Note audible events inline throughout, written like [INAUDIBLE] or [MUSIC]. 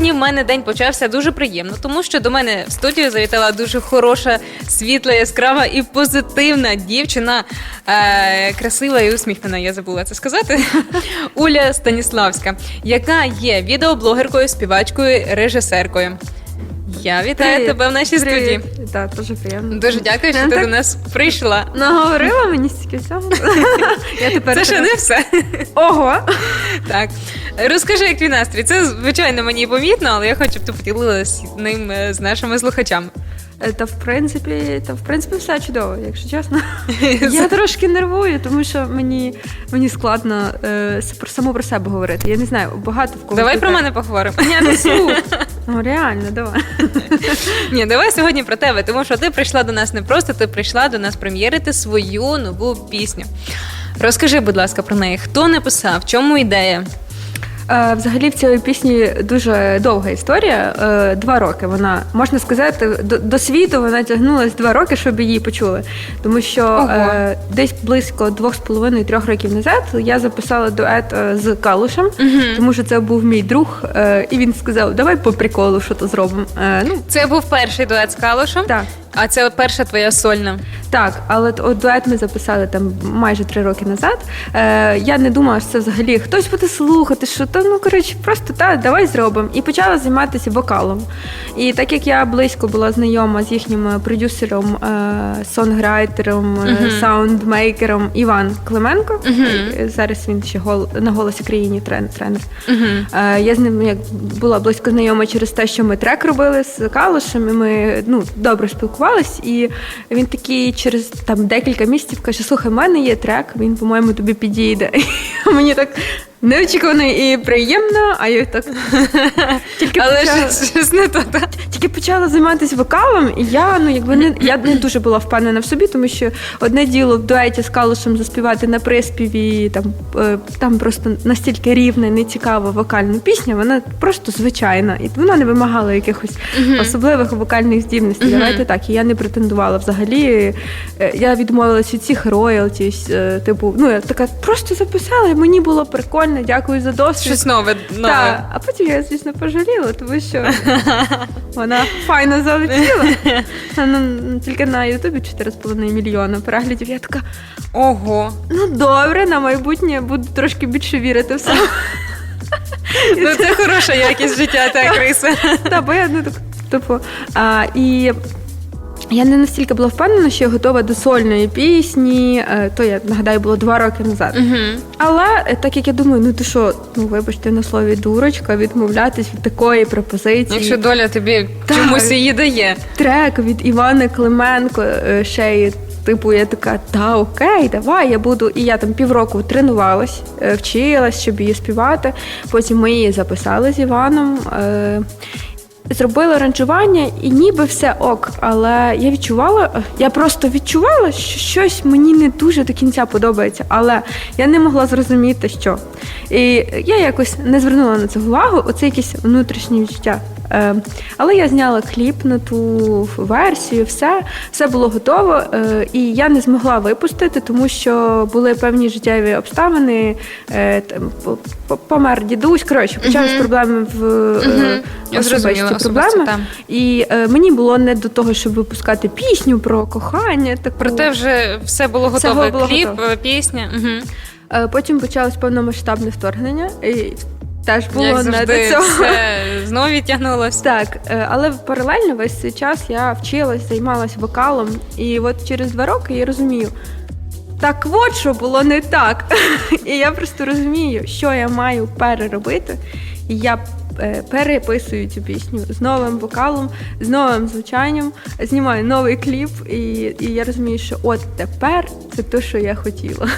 сьогодні в мене день почався дуже приємно, тому що до мене в студію завітала дуже хороша, світла, яскрава і позитивна дівчина, е, красива і усміхнена. Я забула це сказати. [LAUGHS] Уля Станіславська, яка є відеоблогеркою, співачкою, режисеркою. Я вітаю Привіт. тебе в нашій студії. Так, дуже приємно. Дуже дякую, що Ну, ти так- до нас прийшла. Наговорила мені стільки всього. Я тепер Це ще не все. Ого! Так, розкажи, як твій настрій. Це звичайно мені помітно, але я хочу, щоб ти поділилась ним е, з нашими слухачами. Е, Та в принципі, та в принципі все чудово, якщо чесно. [LAUGHS] Я трошки нервую, тому що мені, мені складно е, с- про саму про себе говорити. Я не знаю, багато в кого. Давай про мене поговоримо. Ні, не слух. [LAUGHS] Ну реально, давай. [LAUGHS] Ні, давай сьогодні про тебе, тому що ти прийшла до нас не просто, ти прийшла до нас прем'єрити свою нову пісню. Розкажи, будь ласка, про неї. Хто написав, в чому ідея? Е, Взагалі в цій пісні дуже довга історія. Е, Два роки вона можна сказати, до, до світу вона тягнулась два роки, щоб її почули. Тому що Ого. е, десь близько двох з половиною трьох років назад я записала дует з Калушем, тому що це був мій друг, і він сказав: Давай по приколу, що то зробимо. Ну Це був перший дует з Калушем, так. а це перша твоя сольна. Так, але от дует ми записали там майже три роки назад. Е, я не думала, що це взагалі хтось буде слухати, що то ну коротше, просто та давай зробимо. І почала займатися вокалом. І так як я близько була знайома з їхнім е, продюсером, е, сонграйтером, Мгм. саундмейкером Іван Клименко. Е, Зараз він ще гол на голосі країні трен- тренер. Угу. Е, Я з ним як була близько знайома через те, що ми трек робили з Калушем, і ми ну добре спілкувались. І він такий через там декілька місяців каже: слухай, в мене є трек, він, по-моєму, тобі підійде. І [LAUGHS] Мені так неочікувано і приємно, а я так [LAUGHS] тільки Але щось, щось не то, так? Тільки почала займатися вокалом, і я ну якби не я не дуже була впевнена в собі, тому що одне діло в дуеті з Калушем заспівати на приспіві, там е, там просто настільки рівна, і нецікава вокальна пісня, вона просто звичайна, і вона не вимагала якихось особливих вокальних здібностей. Мгм. Давайте так. І я не претендувала взагалі. Е, Я відмовилась від цих роялтіс. е, Типу, ну я така просто записала, і мені було прикольно, дякую за досвід. Щось нове. нове. Так, а потім я, звісно, пожаліла, тому що [LAUGHS] вона файно залетіла. [LAUGHS] Тільки на Ютубі 4,5 мільйона переглядів. Я така, Ого. ну добре, на майбутнє буду трошки більше вірити в себе. [LAUGHS] Ну це хороша якість життя та Криса. Та, бо я ну, так, типу, а, і я не настільки була впевнена, що я готова до сольної пісні. е, То я нагадаю, було два роки назад. Угу. Але е, так як я думаю, ну ти що, ну вибачте на слові дурочка, відмовлятись від такої пропозиції. Якщо доля тобі Так. чомусь її дає. трек від Івани Клименко е, ще й. Типу, я така, та окей, давай, я буду. І я там півроку тренувалась, вчилась, щоб її співати. Потім ми її записали з Іваном. Зробили аранжування і ніби все ок. Але я відчувала, я просто відчувала, що щось мені не дуже до кінця подобається, але я не могла зрозуміти, що. І я якось не звернула на це увагу, оце якісь внутрішні відчуття. Е, але я зняла кліп на ту версію, все, все було готово, е, і я не змогла випустити, тому що були певні життєві обставини. Е, помер дідусь. Коротше, почались проблеми в особисті проблеми. І мені було не до того, щоб випускати пісню про кохання. Таку. Проте вже все було готове. було Кліп, готово. пісня. Угу. Потім почалось повномасштабне вторгнення, і теж було Як не завжди, до цього. все знову відтягнулося. Так, е, але паралельно весь цей час я вчилась, займалась вокалом, і от через два роки я розумію. Так от що було не так. [LAUGHS] І я просто розумію, що я маю переробити. І я е, переписую цю пісню з новим вокалом, з новим звучанням, знімаю новий кліп, і, і я розумію, що от тепер це те, що я хотіла.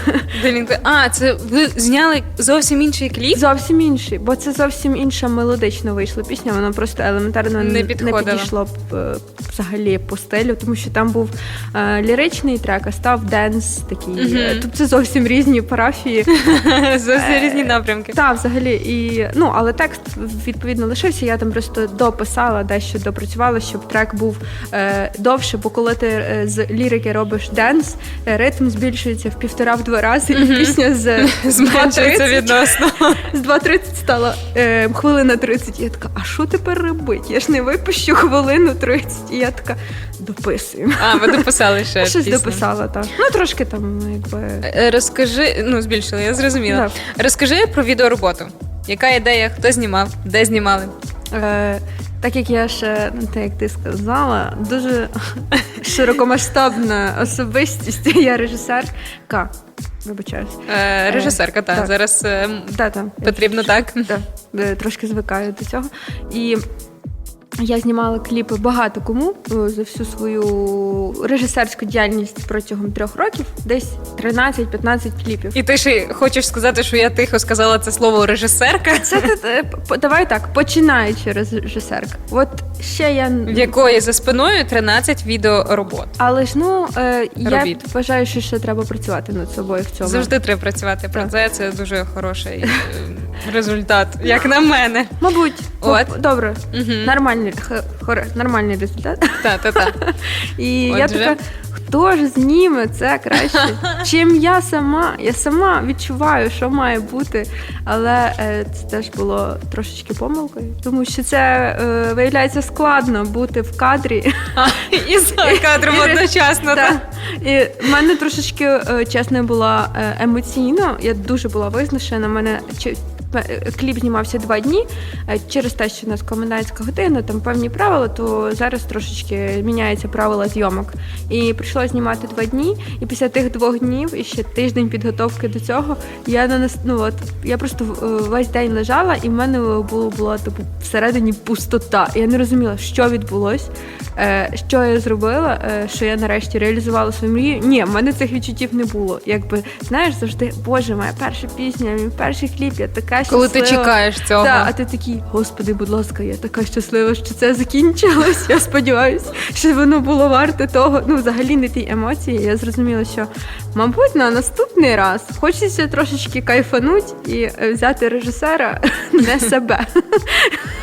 А, це ви зняли зовсім інший кліп? Зовсім інший, бо це зовсім інша мелодично вийшла пісня. Вона просто елементарно Не не, підійшло б е, взагалі по стилю, тому що там був е, ліричний трек, а став денс такий. Е, Тобто це зовсім різні парафії. [LAUGHS] Зовсім різні напрямки. Так, взагалі, і ну але текст відповідно лишився. Я там просто дописала, дещо допрацювала, щоб трек був е, довше, бо коли ти е, з лірики робиш денс, е, ритм збільшується в півтора-в два рази, і пісня з, [LAUGHS] Зменшується відносно. з 2.30 стала е, хвилина 30. Я така, а що тепер робити? Я ж не випущу хвилину 30. І я така дописуємо. А, ви дописали ще Щось пісню. дописала, так. Ну трошки там, якби. Е, Розкажи, ну збільшили, я зрозуміла. Розкажи про відеороботу. Яка ідея, хто знімав, де знімали? Е, так як я ще, ну так як ти сказала, дуже [LAUGHS] широкомасштабна особистість. [LAUGHS] Я режисерка. Вибачаюсь. Е, режисерка, так. так. Зараз е, Да, там, потрібно так. Да, е, трошки звикаю до цього. І я знімала кліпи багато кому е, за всю свою режисерську діяльність протягом трьох років, десь 13-15 кліпів. І ти ще хочеш сказати, що я тихо сказала це слово режисерка, Це е, давай так, починаючи режисерка. От ще я в якої за спиною 13 відеоробот. Але ж ну е, я Робіт. вважаю, що ще треба працювати над собою в цьому. Завжди треба працювати про це. Це дуже хороший результат, як на мене. Мабуть, От. Добре, Мгм. нормальний х- хоре, нормальний результат. Та, та, та. І я Отже. така, хто ж зніме це краще, чим я сама. Я сама відчуваю, що має бути. Але е, це теж було трошечки помилкою, тому що це е, виявляється складно бути в кадрі. І за кадром І- одночасно. Так. І в мене трошечки е, чесно була е, емоційно. Я дуже була визнашена. Мене е, кліп знімався два дні Е, через те, що у нас комендантська година, там певні правила, то зараз трошечки міняються правила зйомок. І прийшлося знімати два дні. І після тих двох днів і ще тиждень підготовки до цього, я на ну от я просто е, весь день лежала, і в мене було була типу всередині пустота. Я не розуміла, що відбулось, е, що я зробила, що я нарешті реалізувала свою мрію. Ні, в мене цих відчуттів не було. Якби знаєш, завжди, боже, моя перша пісня, мій перший кліп, я така Коли ти чекаєш цього. Так, а ти такий, господи, будь ласка, я така щаслива, що це закінчилось. Я сподіваюся, що воно було варте того. Ну, взагалі не ті емоції. Я зрозуміла, що, мабуть, на наступний раз хочеться трошечки кайфануть і е, взяти режисера [LAUGHS] не себе.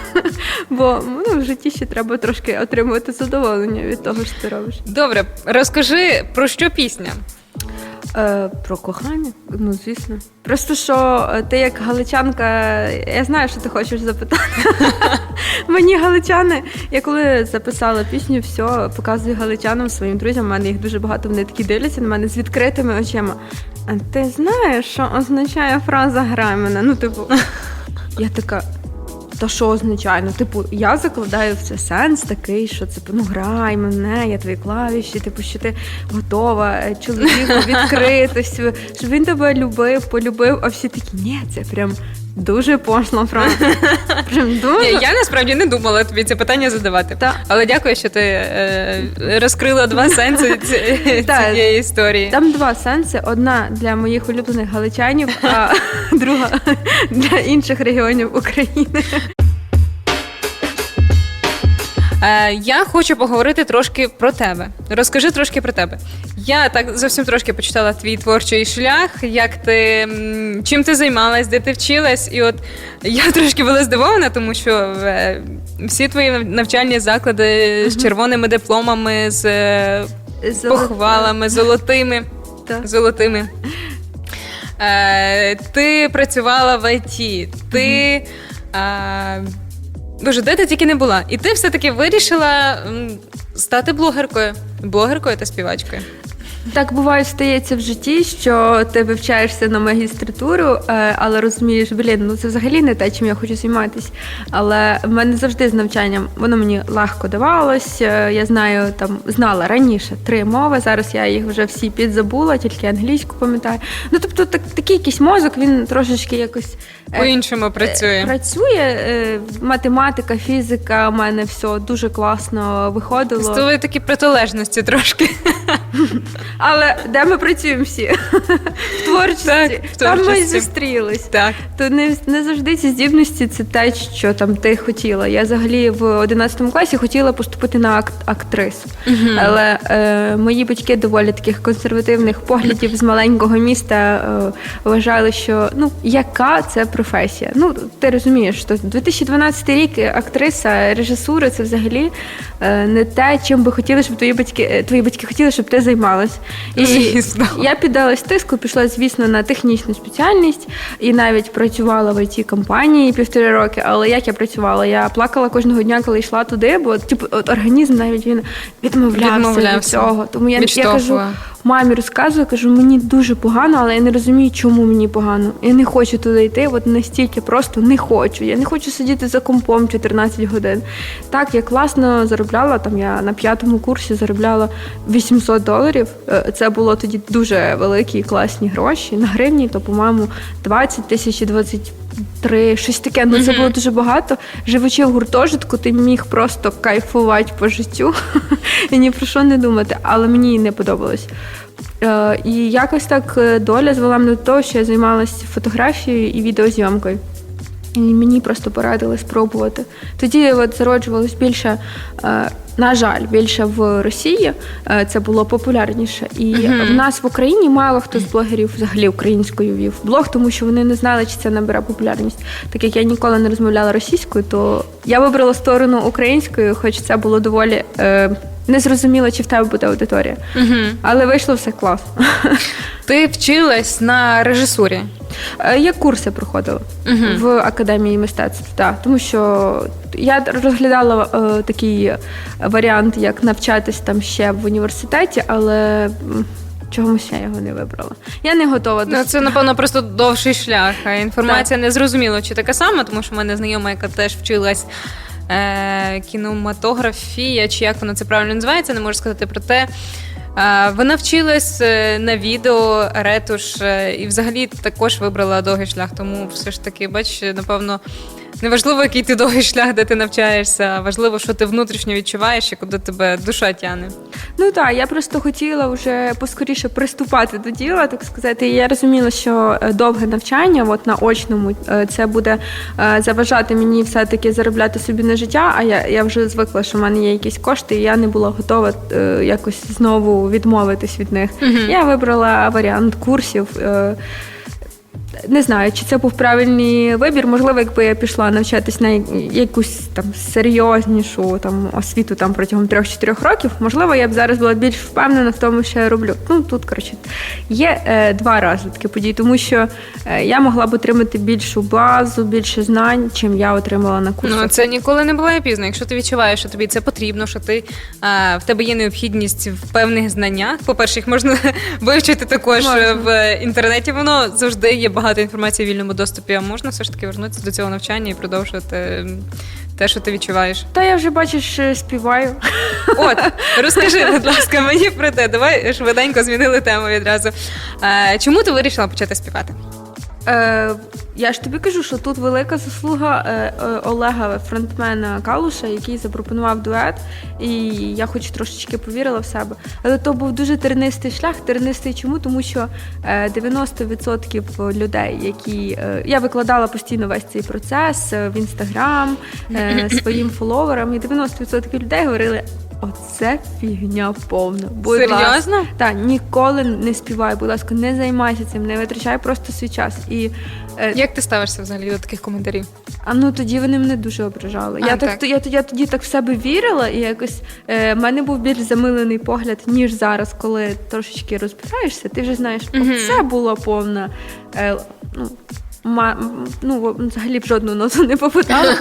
[LAUGHS] Бо ну, в житті ще треба трошки отримувати задоволення від того, що ти робиш. Добре, розкажи про що пісня? Е, про кохання, ну звісно. Просто що е, ти як галичанка, я знаю, що ти хочеш запитати. [LAUGHS] Мені галичани, я коли записала пісню, все показую галичанам своїм друзям. У мене їх дуже багато, вони такі дивляться на мене з відкритими очима. А ти знаєш, що означає фраза грай мене? Ну, типу, [LAUGHS] я така. Та що означає? Ну, типу, я закладаю в це сенс такий, що це ну грай мене, я твої клавіші, типу, що ти готова е, чоловіку [LAUGHS] відкритись, щоб він тебе любив, полюбив. А всі такі, ні, це прям дуже пошла правда. [LAUGHS] Прям Ні, дуже. я насправді не думала тобі це питання задавати. Та. Але дякую, що ти е, розкрила два сенси ці- [LAUGHS] Та. цієї історії. Там два сенси: одна для моїх улюблених галичанів, а [LAUGHS] друга для інших регіонів України. Е, я хочу поговорити трошки про тебе. Розкажи трошки про тебе. Я так зовсім трошки почитала твій творчий шлях, як ти м, чим ти займалась, де ти вчилась, і от я [LAUGHS] трошки була здивована, тому що е, всі твої навчальні заклади з червоними дипломами, з е, похвалами, золотими. Так. золотими. [LAUGHS] Е, ти працювала в ІТ, ти. Е, Боже, де ти тільки не була? І ти все-таки вирішила стати блогеркою, блогеркою та співачкою. Так буває, стається в житті, що ти вивчаєшся на магістратуру, е, але розумієш, блін, ну це взагалі не те, чим я хочу займатися. Але в мене завжди з навчанням воно мені легко давалось. Е, Я знаю, там знала раніше три мови. Зараз я їх вже всі підзабула, тільки англійську пам'ятаю. Ну тобто, так, такий якийсь мозок, він трошечки якось е, По-іншому працює. Працює е, математика, фізика. У мене все дуже класно виходило. З такі протилежності трошки. Але де ми працюємо всі? В творчості. Так, в Там ми і творчості. зустрілись. Так. То не, не завжди ці здібності це те, що там ти хотіла. Я взагалі в 11 класі хотіла поступити на акт актрису. Але е, мої батьки доволі таких консервативних поглядів з маленького міста е, вважали, що ну яка це професія. Ну ти розумієш, що 2012 рік актриса, режисура це взагалі е, не те, чим би хотіли, щоб твої батьки е, твої батьки хотіли, щоб щоб ти займалась. І Звісно. я піддалась тиску, пішла, звісно, на технічну спеціальність і навіть працювала в it компанії півтори роки. Але як я працювала? Я плакала кожного дня, коли йшла туди, бо типу, от організм навіть він відмовлявся, від цього. Тому я, я кажу. Мамі розказую, кажу, мені дуже погано, але я не розумію, чому мені погано. Я не хочу туди йти, от настільки просто не хочу. Я не хочу сидіти за компом 14 годин. Так, я класно заробляла. Там я на п'ятому курсі заробляла 800 доларів. Е, Це було тоді дуже великі класні гроші. На гривні, то, по-моєму, 20 тисяч 23, щось таке. Ну це було дуже багато. Живучи в гуртожитку, ти міг просто кайфувати по життю [LAUGHS] і ні про що не думати. Але мені не подобалось. Е, І якось так е, доля звела мене до того, що я займалася фотографією і відеозйомкою. І мені просто порадили спробувати. Тоді от зароджувалось більше, е, на жаль, більше в Росії. Е, Це було популярніше. І в нас в Україні мало хто з блогерів взагалі українською вів блог, тому що вони не знали, чи це набере популярність. Так як я ніколи не розмовляла російською, то я вибрала сторону українською, хоч це було доволі. Е, Незрозуміло, чи в тебе буде аудиторія. Але вийшло все класно. [LAUGHS] Ти вчилась на режисурі. Е, Я курси проходила в академії мистецтв, так. тому що я розглядала е, такий варіант, як навчатись там ще в університеті, але чомусь я його не вибрала. Я не готова до Ну, це, напевно, просто довший шлях. А інформація не зрозуміла, чи така сама, тому що в мене знайома, яка теж вчилась е, кінематографія, чи як воно це правильно називається, не можу сказати про те. Е, Вона вчилась е, на відео, ретуш е, і взагалі також вибрала довгий шлях. Тому все ж таки, бач, напевно, не важливо, який ти довгий шлях, де ти навчаєшся, а важливо, що ти внутрішньо відчуваєш і куди тебе душа тягне. Ну так, я просто хотіла вже поскоріше приступати до діла, так сказати. І я розуміла, що е, довге навчання, от на очному, е, це буде е, заважати мені все-таки заробляти собі на життя. А я, я вже звикла, що в мене є якісь кошти, і я не була готова якось знову відмовитись від них. Я вибрала варіант курсів. Е, не знаю, чи це був правильний вибір. Можливо, якби я пішла навчатись на якусь там серйознішу там освіту там протягом 3-4 років, можливо, я б зараз була більш впевнена в тому, що я роблю. Ну тут коротше є е, два розвитки подій, тому що е, я могла б отримати більшу базу, більше знань, чим я отримала на курсах. Ну це ніколи не буває пізно. Якщо ти відчуваєш, що тобі це потрібно, що ти а, в тебе є необхідність в певних знаннях. По-перше, їх можна [LAUGHS] вивчити також Можна. в інтернеті. Воно завжди є багато інформації в вільному доступі. А можна все ж таки вернутися до цього навчання і продовжувати те, що ти відчуваєш. Та я вже бачиш, е, співаю. От, [LAUGHS] розкажи, будь ласка, мені про те. Давай швиденько змінили тему відразу. Е, чому ти вирішила почати співати? Е, я ж тобі кажу, що тут велика заслуга е, е, Олега, фронтмена Калуша, який запропонував дует, і я хоч трошечки повірила в себе. Але то був дуже тернистий шлях. Тернистий чому? Тому що е, 90% людей, які е, я викладала постійно весь цей процес е, в інстаграм е, [COUGHS] своїм фоловерам, і 90% людей говорили. Оце фігня повна. Будь Серйозно? ласка. Так, ніколи не співай, будь ласка, не займайся цим, не витрачай просто свій час. І е, Як ти ставишся взагалі до таких коментарів? а ну тоді вони мене дуже ображали. А, я так. так, я, я тоді так в себе вірила, і якось е, в мене був більш замилений погляд, ніж зараз, коли трошечки розбираєшся. Ти вже знаєш, це було повна. Е, ну, ну, взагалі б жодну ноту не попитала.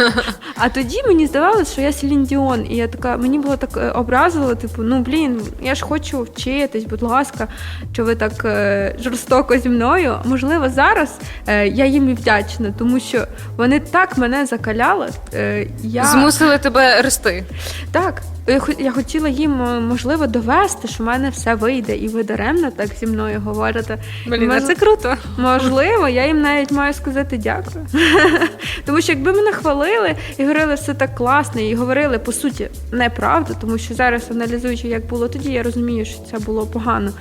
А тоді мені здавалося, що я Селіндіон. І я така, мені було так е, образило, типу, ну блін, я ж хочу вчитись, будь ласка, що ви так е, жорстоко зі мною. Можливо, зараз е, я їм і вдячна, тому що вони так мене закаляли. Я... Змусили тебе рости. Так, я хотіла їм е, можливо довести, що в мене все вийде, і ви даремно так зі мною говорите. Блін, Мож- це круто. Можливо, я їм навіть маю сказати дякую. [LAUGHS] Тому що якби мене хвалили і говорили все так класно, і говорили по суті неправду, тому що зараз, аналізуючи, як було тоді, я розумію, що це було погано.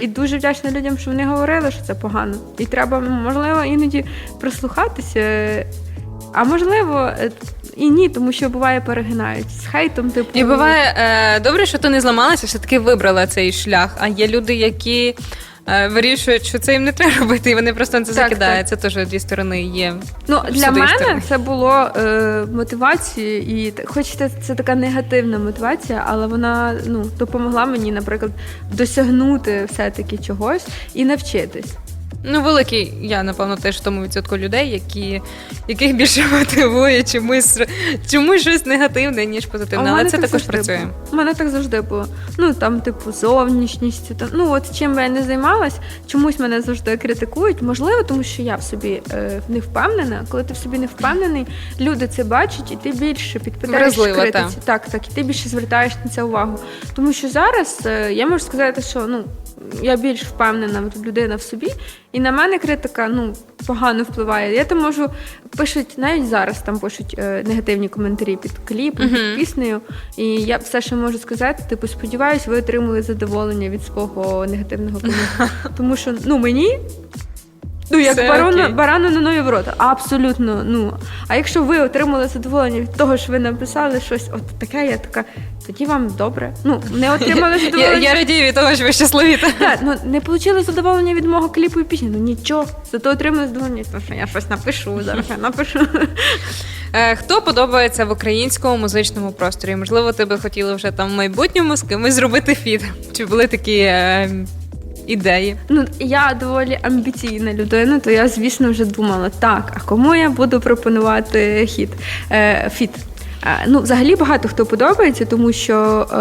І дуже вдячна людям, що вони говорили, що це погано. І треба, можливо, іноді прислухатися. А можливо, е, і ні, тому що буває перегинають з хейтом, типу. І буває е, добре, що ти не зламалася, все таки вибрала цей шлях. А є люди, які е, вирішують, що це їм не треба робити, і вони просто на це Так, закидають. Це теж дві сторони є. Ну, для мене сторони. це було е, мотивацією, і хоч це, це така негативна мотивація, але вона ну, допомогла мені, наприклад, досягнути все-таки чогось і навчитись. Ну, великий, я напевно теж в тому відсотку людей, які, яких більше [LAUGHS] мотивує чомусь, чомусь щось негативне, ніж позитивне. Але це так також працює. було. У мене так завжди було. Ну там, типу, зовнішністю. Там, ну от чим я не займалась, чомусь мене завжди критикують. Можливо, тому що я в собі е, не впевнена. Коли ти в собі не впевнений, люди це бачать, і ти більше Вразлива, критиці. Так, так, і ти більше звертаєш на це увагу. Тому що зараз е, я можу сказати, що ну. Я більш впевнена людина в собі, і на мене критика ну погано впливає. Я там можу пишуть навіть зараз там пишуть е, негативні коментарі під кліпом, Мгм. під піснею. І я все, що можу сказати, типу, сподіваюсь, ви отримали задоволення від свого негативного коментаря. [LAUGHS] Тому що ну мені. Ну, як Все барану, окей. барану на нові ворота. Абсолютно. Ну. А якщо ви отримали задоволення від того, що ви написали щось от таке, я така, тоді вам добре. Ну, не отримали [LAUGHS] задоволення. я радію від того, що ви щасливі. [LAUGHS] Так, ну не отримали задоволення від мого кліпу і пісні. Ну нічого, зато отримали задоволення, тому що я щось напишу, зараз я напишу. [LAUGHS] Е, Хто подобається в українському музичному просторі? Можливо, ти би хотіла вже там в майбутньому з кимось зробити фіт? Чи були такі е, ідеї? Ну, я доволі амбіційна людина, то я, звісно, вже думала, так, а кому я буду пропонувати хіт, е, фіт? Е, Ну, взагалі багато хто подобається, тому що е,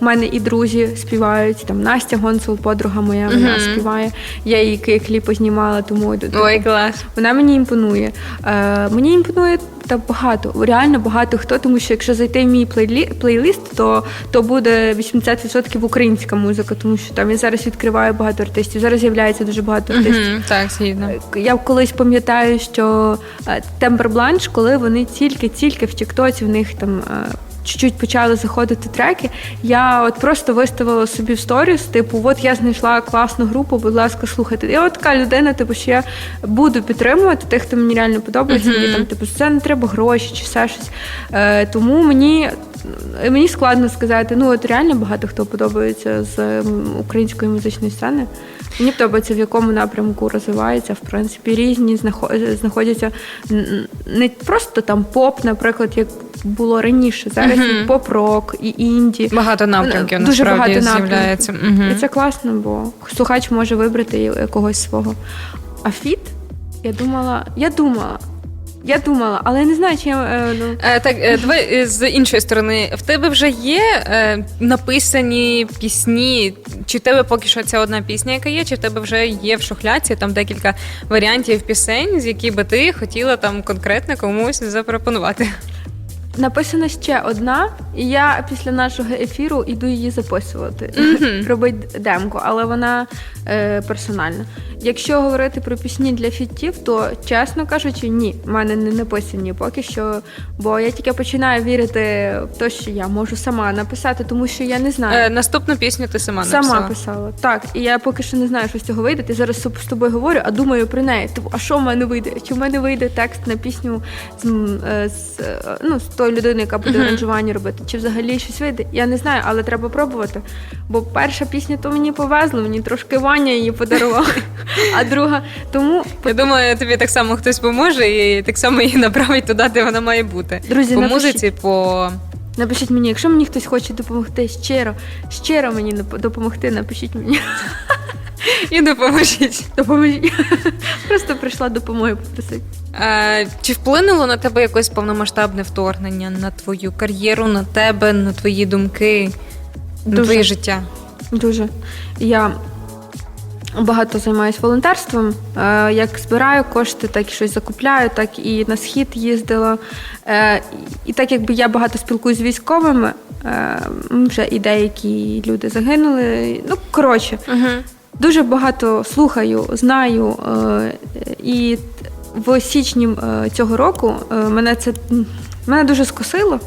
в мене і друзі співають. Там Настя Гонсул, подруга моя, вона Мгм. співає. Я її кліпи знімала, тому Ой, клас. вона мені імпонує. Е, мені імпонує та багато, реально багато хто, тому що якщо зайти в мій плейлі, плейлист, то, то буде 80% українська музика, тому що там я зараз відкриваю багато артистів. Зараз з'являється дуже багато артистів. Угу, так, згідно. Я колись пам'ятаю, що Тембер Бланш, коли вони тільки-тільки в Тіктоці в них там. Е, Чуть-чуть почали заходити треки. Я от просто виставила собі в сторіс, типу, от я знайшла класну групу, будь ласка, слухайте. Я от така людина, типу, що я буду підтримувати тих, хто мені реально подобається. Мені там, типу, це не треба гроші чи все щось. Е, тому мені, мені складно сказати, ну от реально багато хто подобається з української музичної сцени. Мені подобається, в якому напрямку розвивається. В принципі, різні знаходяться не просто там поп, наприклад, як було раніше. Зараз угу. і поп-рок, і інді. Багато напрямків Дуже багато з'являється. Угу. І це класно, бо слухач може вибрати якогось свого. А фіт, я думала, я думала, я думала, але я не знаю, чи я. е, ну, Е, так, е, давай е, з іншої сторони, в тебе вже є е, написані пісні, чи в тебе поки що ця одна пісня, яка є, чи в тебе вже є в шухляці там декілька варіантів пісень, з які би ти хотіла там конкретно комусь запропонувати? Написана ще одна, і я після нашого ефіру іду її записувати, Мгм. [LAUGHS] робити демку, але вона е, персональна. Якщо говорити про пісні для фітів, то чесно кажучи, ні, в мене не написані поки що, бо я тільки починаю вірити в те, що я можу сама написати, тому що я не знаю. Е, наступну пісню ти сама написала. Сама писала. Так, і я поки що не знаю, що з цього вийде. Ти зараз з тобою говорю, а думаю про неї. Типу, а що в мене вийде? Чи в мене вийде текст на пісню з, е, з, е, ну, з тою людиною, яка буде Мгм. аранжування робити? Чи взагалі щось вийде? Я не знаю, але треба пробувати. Бо перша пісня то мені повезло, мені трошки Ваня її подарував, а друга тому. Я думаю, тобі так само хтось поможе і так само її направить туди, де вона має бути. Друзі, по напишіть. музиці, по Напишіть мені, якщо мені хтось хоче допомогти щиро, щиро мені нап- допомогти, напишіть мені. І допоможіть. Допоможіть. [LAUGHS] Просто прийшла допомоги попросити. Е, чи вплинуло на тебе якось повномасштабне вторгнення на твою кар'єру, на тебе, на твої думки, на Дуже. твоє життя? Дуже. Я багато займаюся волонтерством. Е, Як збираю кошти, так і щось закупляю, так і на схід їздила. Е, І так якби я багато спілкуюся з військовими, е, вже і деякі люди загинули. Ну, коротше, Угу. Дуже багато слухаю, знаю. е, І в січні е, цього року е, мене це мене дуже скосило.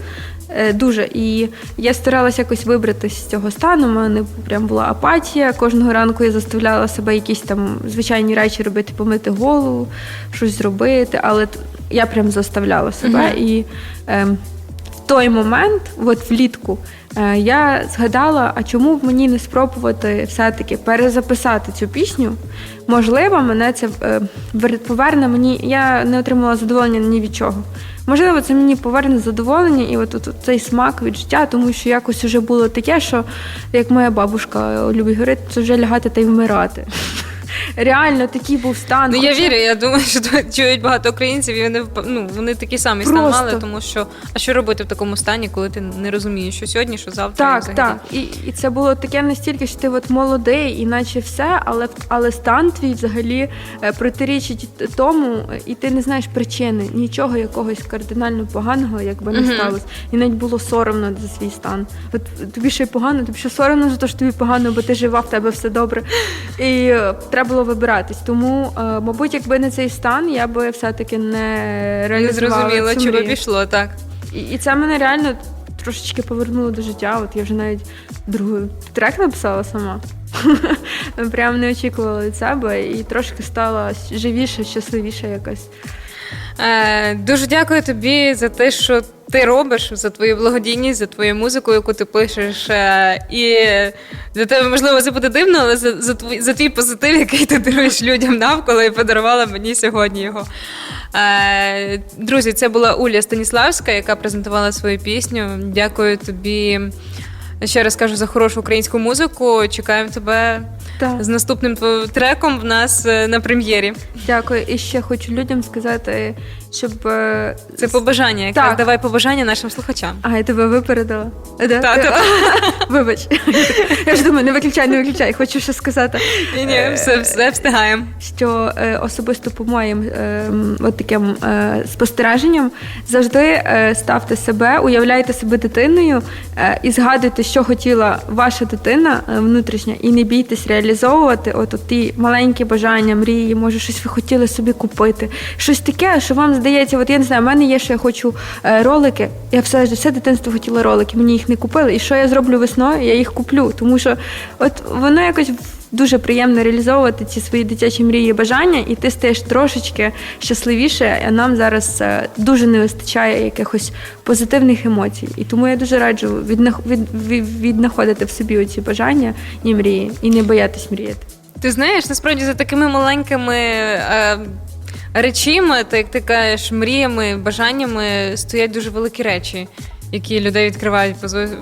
Дуже. І я старалася якось вибратися з цього стану. У мене прям була апатія. Кожного ранку я заставляла себе якісь там звичайні речі робити, помити голову, щось зробити. Але я прям заставляла себе. Мгм. І ем, той момент, от влітку, е, я згадала, а чому б мені не спробувати все-таки перезаписати цю пісню? Можливо, мене це е, поверне мені. Я не отримала задоволення ні від чого. Можливо, це мені поверне задоволення і от, от, цей смак від життя, тому що якось вже було таке, що як моя бабушка любить говорити, це вже лягати та й вмирати. Реально такий був стан. Ну я вірю, я думаю, що чують багато українців, і вони ну, вони такі самі стан мали, тому що а що робити в такому стані, коли ти не розумієш, що сьогодні, що завтра Так, взагалі? так. І, і це було таке настільки, що ти от молодий, іначе все, але але стан твій взагалі е, протирічить тому, і ти не знаєш причини нічого якогось кардинально поганого, якби не сталося. І навіть було соромно за свій стан. От тобі ще й погано, тобі ще соромно за те, що тобі погано, бо ти жива, в тебе все добре. І е, треба було вибиратись. Тому, е, мабуть, якби не цей стан, я би все-таки не Не реалізувала зрозуміло, зрозуміла, чи би пішло, так. І, і це мене реально трошечки повернуло до життя. От я вже навіть другий трек написала сама. [LAUGHS] Прям не очікувала від себе і трошки стала живіше, щасливіша якось. Е, дуже дякую тобі за те, що ти робиш, за твою благодійність, за твою музику, яку ти пишеш. Е, і для тебе, можливо, це буде дивно, але за, за, твій, за твій позитив, який ти даруєш людям навколо, і подарувала мені сьогодні його. Е, друзі, це була Уля Станіславська, яка презентувала свою пісню. Дякую тобі. Ще раз кажу за хорошу українську музику. Чекаємо тебе Так. з наступним треком в нас е, на прем'єрі. Дякую. І ще хочу людям сказати, щоб. е, Це побажання. Якраз Так. давай побажання нашим слухачам. А, я тебе випередила. Да? Та, Ти- та, [LAUGHS] та. Вибач. Я ж думаю, не виключай, не виключай. Хочу ще сказати. Ні, ні, все, все встигаємо. що е, особисто по моїм е, от таким е, спостереженням завжди е, ставте себе, уявляйте себе дитиною е, і згадуйте, що хотіла ваша дитина е, внутрішня, і не бійтесь реалізовувати от ті маленькі бажання, мрії, може щось ви хотіли собі купити. Щось таке, що вам здається, от я не знаю, в мене є, що я хочу е, ролики. Я все, все дитинство хотіла ролики, мені їх не купили. І що я зроблю весною? Я їх куплю. Тому що от воно якось дуже приємно реалізовувати ці свої дитячі мрії і бажання, і ти стаєш трошечки щасливіше. А нам зараз е, дуже не вистачає якихось позитивних емоцій. І тому я дуже раджу віднах- від, від, віднаходити в собі оці бажання і мрії, і не боятись мріяти. Ти знаєш, насправді за такими маленькими е, речима, так як ти кажеш, мріями, бажаннями стоять дуже великі речі. Які людей відкривають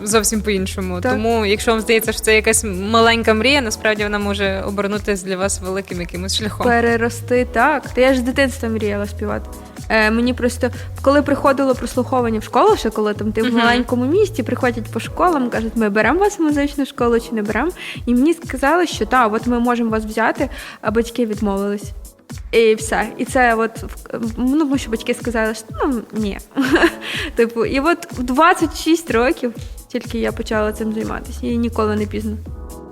зовсім по-іншому. Так. Тому, якщо вам здається, що це якась маленька мрія, насправді вона може обернутися для вас великим якимось шляхом. Перерости так. Та я ж з дитинства мріяла співати. Е, мені просто коли приходило прослуховування в школу, ще коли там ти в маленькому місті приходять по школам, кажуть, ми беремо вас в музичну школу чи не беремо. І мені сказали, що так, от ми можемо вас взяти, а батьки відмовились. І все. І це от ну, тому що батьки сказали, що ну ні. [LAUGHS] Типу, і от в 26 років тільки я почала цим займатися. І ніколи не пізно.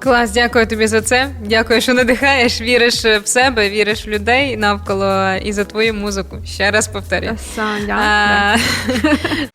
Клас, дякую тобі за це. Дякую, що надихаєш, віриш в себе, віриш в людей навколо і за твою музику. Ще раз повторюю. [LAUGHS]